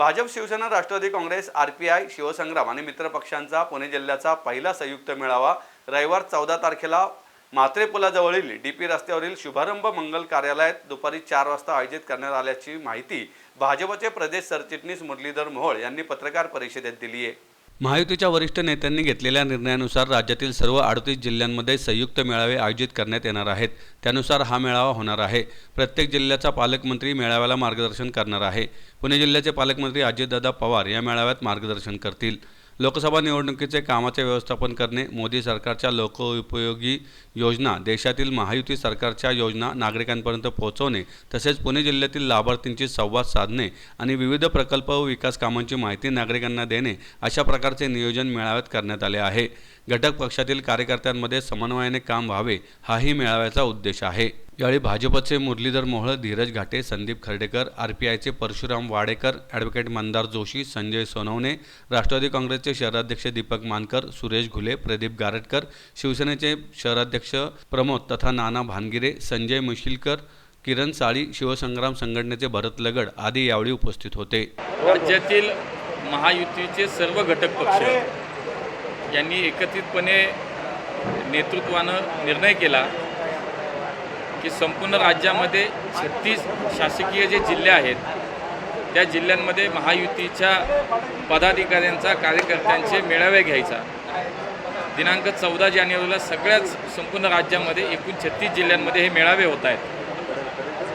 Bhajap Shivsena Rashtravadi Congress R P I Shivsangram आणि मित्रपक्षांचा पुणे जिल्ह्याचा पहिला संयुक्त मेळावा रविवार चौदा तारखेला म्हात्रे पुलाजवळील डी पी रस्त्यावरील शुभारंभ मंगल कार्यालयात दुपारी चार वाजता आयोजित करण्यात आल्याची माहिती भाजपचे प्रदेश सरचिटणीस मुरलीधर मोहोळ यांनी पत्रकार परिषदेत दिली आहे महायुतीच्या वरिष्ठ नेत्यांनी घेतलेल्या निर्णयानुसार राज्यातील सर्व अडतीस जिल्ह्यांमध्ये संयुक्त मेळावे आयोजित करण्यात येणार आहेत. त्यानुसार हा मेळावा होणार आहे. प्रत्येक जिल्ह्याचा पालकमंत्री मेळाव्याला मार्गदर्शन करणार आहे. पुणे जिल्ह्याचे पालकमंत्री अजितदादा पवार या मेळाव्यात मार्गदर्शन करतील. लोकसभा निवडणुकीचे कामाचे व्यवस्थापन करणे मोदी सरकारच्या लोकोपयोगी योजना देशातील महायुती सरकारच्या योजना नागरिकांपर्यंत पोहोचवणे तसेच पुणे जिल्ह्यातील लाभार्थींशी संवाद साधणे आणि विविध प्रकल्प व विकास कामांची माहिती नागरिकांना देणे अशा प्रकारचे नियोजन मेळाव्यात करण्यात आले आहे. घटक पक्षातील कार्यकर्त्यांमध्ये समन्वयाने काम व्हावे हाही मेळाव्याचा उद्देश आहे. यावेळी भाजपचे मुरलीधर मोहळ धीरज घाटे संदीप खर्डेकर आर पी आयचे परशुराम वाडेकर ॲडव्होकेट मंदार जोशी संजय सोनवणे राष्ट्रवादी काँग्रेसचे शहराध्यक्ष दीपक मानकर सुरेश घुले प्रदीप गारटकर शिवसेनेचे शहराध्यक्ष प्रमोद तथा नाना भानगिरे संजय मुशिलकर किरण साळी शिवसंग्राम संघटनेचे भरत लगड आदी यावेळी उपस्थित होते. राज्यातील महायुतीचे सर्व घटक पक्ष यांनी एकत्रितपणे नेतृत्वानं निर्णय केला की संपूर्ण राज्यामध्ये छत्तीस शासकीय जे जिल्हे आहेत त्या जिल्ह्यांमध्ये महायुतीच्या पदाधिकाऱ्यांचा कार्यकर्त्यांचे मेळावे घ्यायचा. दिनांक चौदा जानेवारीला सगळ्याच संपूर्ण राज्यामध्ये एकूण छत्तीस जिल्ह्यांमध्ये हे मेळावे होत आहेत.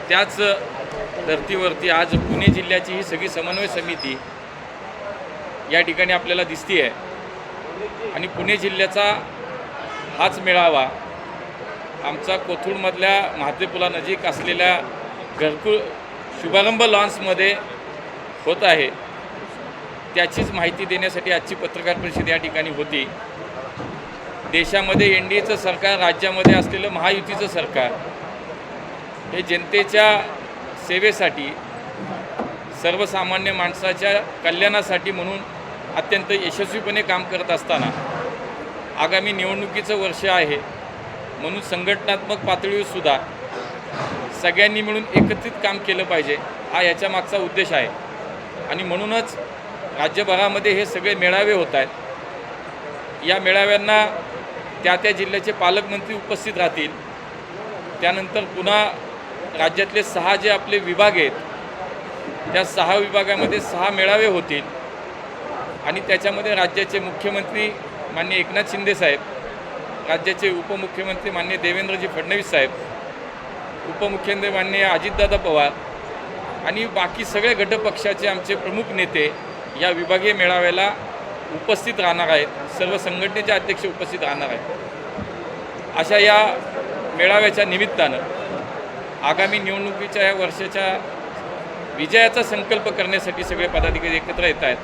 त्याच धर्तीवरती आज पुणे जिल्ह्याची ही सगळी समन्वय समिती या ठिकाणी आपल्याला दिसती आहे आणि पुणे जिल्ह्याचा हाच मेळावा आमचा कोथरूडमधल्या महात्रेपुलानजीक असलेल्या घरकुल शुभारंभ लॉन्समध्ये होत आहे. त्याचीच माहिती देण्यासाठी आजची पत्रकार परिषद या ठिकाणी होती. देशामध्ये एन डी एचं सरकार राज्यामध्ये असलेलं महायुतीचं सरकार हे जनतेच्या सेवेसाठी सर्वसामान्य माणसाच्या कल्याणासाठी म्हणून अत्यंत यशस्वीपणे काम करत असताना आगामी निवडणुकीचं वर्ष आहे. म्हणून संघटनात्मक पातळीवरसुद्धा सगळ्यांनी मिळून एकत्रित काम केलं पाहिजे हा याच्या मागचा उद्देश आहे. आणि म्हणूनच राज्यभरामध्ये हे सगळे मेळावे होत आहेत. या मेळाव्यांना त्या त्या जिल्ह्याचे पालकमंत्री उपस्थित राहतील. त्यानंतर पुन्हा राज्यातले सहा जे आपले विभाग आहेत त्या सहा विभागामध्ये सहा मेळावे होतील. आणि त्याच्यामध्ये राज्याचे मुख्यमंत्री माननीय एकनाथ शिंदे साहेब राज्याचे उपमुख्यमंत्री माननीय देवेंद्रजी फडणवीस साहेब उपमुख्यमंत्री माननीय अजितदादा पवार आणि बाकी सगळे गटपक्षाचे आमचे प्रमुख नेते या विभागीय मेळाव्याला उपस्थित राहणार आहेत. सर्व संघटनेचे अध्यक्ष उपस्थित राहणार आहेत. अशा या मेळाव्याच्या निमित्तानं आगामी निवडणुकीच्या या वर्षाच्या विजयाचा संकल्प करण्यासाठी सगळे पदाधिकारी एकत्र येत आहेत.